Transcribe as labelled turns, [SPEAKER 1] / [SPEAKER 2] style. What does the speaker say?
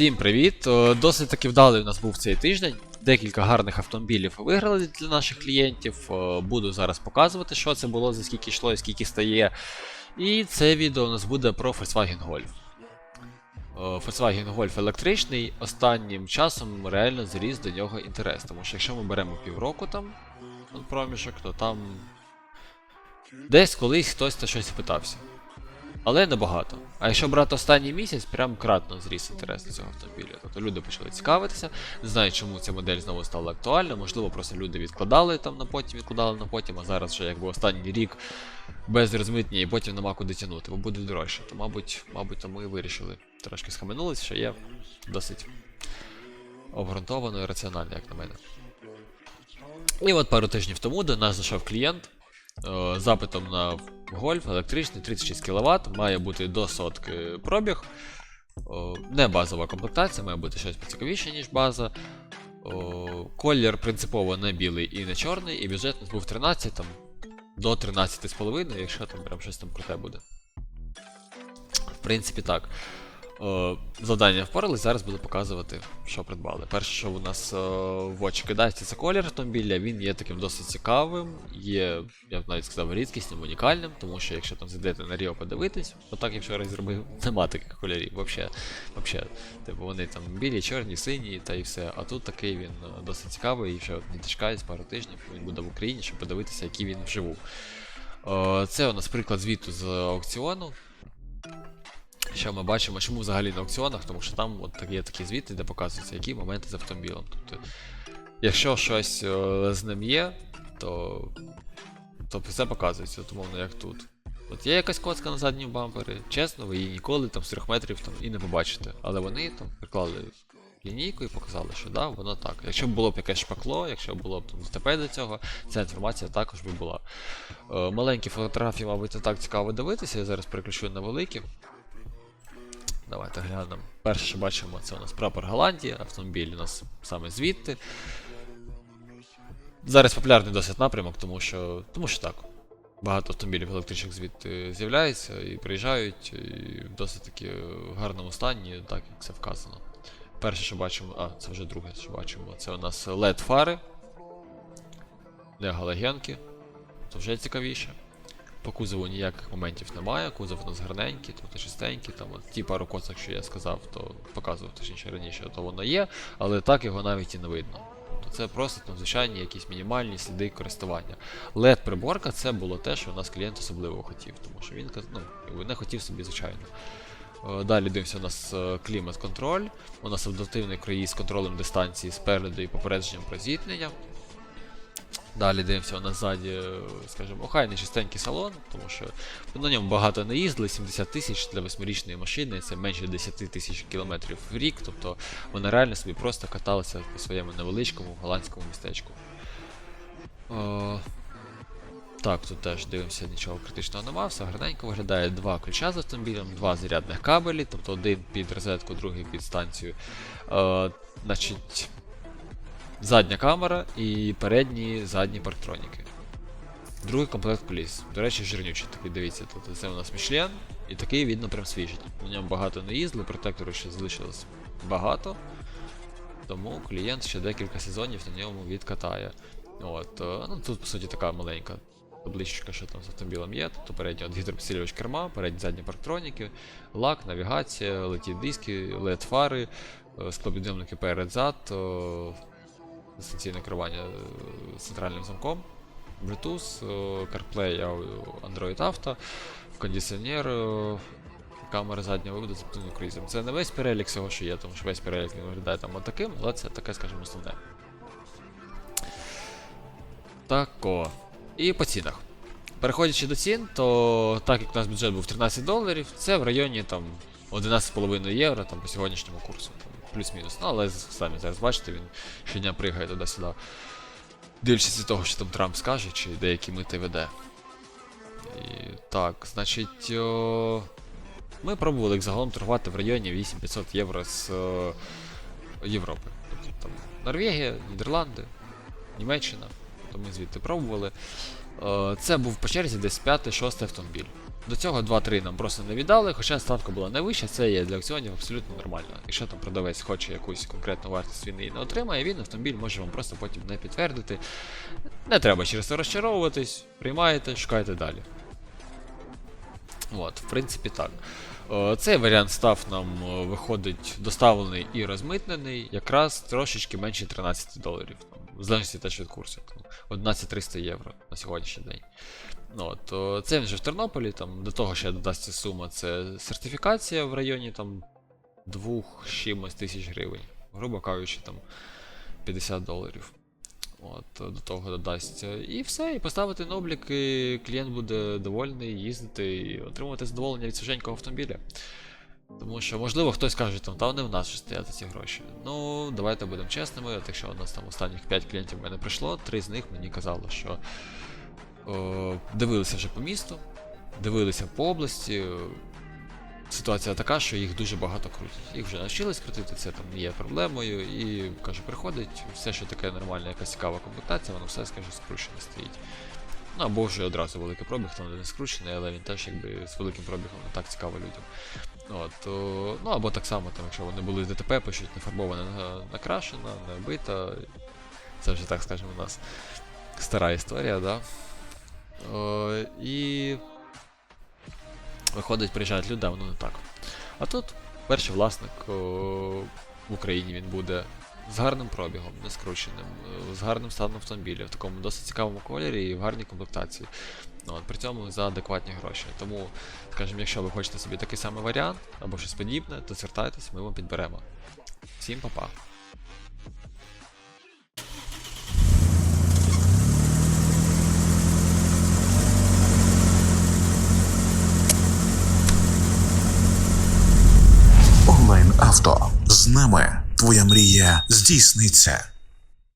[SPEAKER 1] Всім привіт! Е, Досить таки вдалий у нас був цей тиждень. Декілька гарних автомобілів виграли для наших клієнтів. Е, Буду зараз показувати, що це було, за скільки йшло і скільки стає. І це відео у нас буде про Volkswagen Golf. Е, Volkswagen Golf електричний останнім часом реально зріс до нього інтерес. Тому що якщо ми беремо півроку там от проміжок, то там десь колись хтось та щось питався. Але небагато. А якщо брати останній місяць, прям кратно зріс інтерес до цього автомобіля. Тобто люди почали цікавитися, не знаю, чому ця модель знову стала актуальна. Можливо, просто люди відкладали там на потім, відкладали на потім, а зараз вже якби останній рік без розмитнення і потім нема куди тягнути, бо буде дорожче. То, мабуть, мабуть, тому і вирішили. Трошки схаменулись, що є досить обґрунтовано і раціонально, як на мене. І от пару тижнів тому до нас зайшов клієнт запитом на гольф електричний 36 кВт, має бути до сотки пробіг. Не базова комплектація, має бути щось поцікавіше, ніж база. Колір принципово не білий і не чорний, і бюджет був 13 там, до 13,5, якщо там прям щось там круте буде. В принципі, так. О, завдання впорались, зараз буду показувати, що придбали. Перше, що у нас о, в очі кидається, це колір автомобіля. Він є таким досить цікавим, є, я б навіть сказав, рідкісним, унікальним, тому що якщо там зайдете на Ріо подивитись, отак я вчора зробив, нема таких кольорів. Вообще, вообще, типу вони там білі, чорні, сині та і все. А тут такий він е, досить цікавий, і ще не дочекаюсь пару тижнів, він буде в Україні, щоб подивитися, який він вживу. О, це у нас приклад звіту з аукціону. Що ми бачимо, чому взагалі на аукціонах, тому що там от є такі звіти, де показуються, які моменти з автомобілем. Тобто, якщо щось е, з ним є, то, то все показується, от, умовно, як тут. От є якась коцка на задньому бампері, чесно, ви її ніколи там з 3 метрів там, і не побачите. Але вони там приклали лінійку і показали, що да, воно так. Якщо б було б якесь шпакло, якщо б було б там ДТП до цього, ця інформація також би була. Е, маленькі фотографії, мабуть, не так цікаво дивитися, я зараз переключу на великі. Давайте глянемо. Перше, що бачимо, це у нас прапор Голландії, автомобіль у нас саме звідти. Зараз популярний досить напрямок, тому що. Тому що так. Багато автомобілів електричних звідти з'являється і приїжджають і в досить таки гарному стані, так як це вказано. Перше, що бачимо, а, це вже друге, що бачимо, це у нас LED фари. Не галогенки. Це вже цікавіше. По кузову ніяких моментів немає, кузов у нас гарненький, тобто чистенький, там от ті пару коцок, що я сказав, то показував точніше раніше, то воно є, але так його навіть і не видно. Тобто це просто там, звичайні якісь мінімальні сліди користування. led приборка це було те, що у нас клієнт особливо хотів, тому що він ну, не хотів собі, звичайно. Е, Далі дивимося, у нас е, клімат-контроль, у нас адаптивний круїз з контролем дистанції спереду і попередженням про зіткнення. Далі дивимося у нас ззаді, е, скажімо, охайний чистенький салон, тому що на ньому багато не їздили, 70 тисяч для восьмирічної машини, це менше 10 тисяч кілометрів в рік, тобто вона реально собі просто каталася по своєму невеличкому голландському містечку. О, так, тут теж дивимося, нічого критичного нема, все гарненько виглядає два ключа з автомобілем, два зарядних кабелі, тобто один під розетку, другий під станцію. Е, значить, задня камера і передні задні парктроніки. Другий комплект коліс. До речі, жирнючий такий, дивіться, тут це у нас Мішлен, і такий видно прям свіжий. На ньому багато не їздили, протектору ще залишилось багато. Тому клієнт ще декілька сезонів на ньому відкатає. От, е, ну Тут, по суті, така маленька табличка, що там з автомобілем є. Тобто передній от гідропосилювач керма, передні задні парктроніки, лак, навігація, леті диски, LED фари, е, склопідйомники перед-зад, е, дистанційне керування е, центральним замком, Bluetooth, е, CarPlay, Android Auto, кондиціонер, е, камера заднього виводу з оптимним круїзом. Це не весь перелік всього, що є, тому що весь перелік він виглядає там отаким, але це таке, скажімо, основне. Тако. І по цінах. Переходячи до цін, то так як у нас бюджет був 13 доларів, це в районі там 11,5 євро там, по сьогоднішньому курсу. Плюс-мінус. Ну, але самі зараз бачите, він щодня пригає туди-сюди. Дивлячись того, що там Трамп скаже, чи деякі мити веде. І, так, значить. О, ми пробували як загалом торгувати в районі 8500 євро з е, Європи. Тобто там Норвегія, Нідерланди, Німеччина. То ми звідти пробували. Е, Це був по черзі десь 5-6 автомобіль. До цього 2-3 нам просто не віддали, хоча ставка була найвища, це є для аукціонів абсолютно нормально. Якщо там продавець хоче якусь конкретну вартість він її не отримає, він автомобіль може вам просто потім не підтвердити. Не треба через це розчаровуватись, приймаєте, шукайте далі. От, в принципі, так. Е, Цей варіант став нам е, виходить доставлений і розмитнений, якраз трошечки менше 13 доларів. В залежності теж від курсу. Там, 11-300 євро на сьогоднішній день. Ну, от, о, це він вже в Тернополі, там, до того ще додасться сума, це сертифікація в районі там, двох чимось тисяч гривень. Грубо кажучи, там 50 доларів. От, до того додасться. І все, і поставити на облік, і клієнт буде довольний їздити і отримувати задоволення від свіженького автомобіля. Тому що, можливо, хтось каже, там, та вони в нас вже стоять ці гроші. Ну, давайте будемо чесними. Якщо у нас там останніх 5 клієнтів в мене прийшло, три з них мені казали, що о, дивилися вже по місту, дивилися по області. Ситуація така, що їх дуже багато крутять. Їх вже навчились крутити, це там не є проблемою. І кажу, приходить, все, що таке нормальна, якась цікава комплектація, воно все, скажу, скручене стоїть. Ну або вже одразу великий пробіг, там не скручений, але він теж якби з великим пробігом не так цікаво людям. От, о, ну або так само, там, якщо вони були з ДТП, пишуть не фарбована, на- накрашена, не бита. Це вже так скажемо у нас стара історія, да? О, і виходить, приїжджають люди, а воно не так. А тут перший власник о, в Україні він буде з гарним пробігом, не скрученим, е, з гарним станом автомобіля, в такому досить цікавому кольорі і в гарній комплектації. Ну, от, при цьому за адекватні гроші. Тому, скажімо, якщо ви хочете собі такий самий варіант або щось подібне, то звертайтесь, ми вам підберемо. Всім па-па!
[SPEAKER 2] Онлайн авто з нами твоя мрія здійсниться.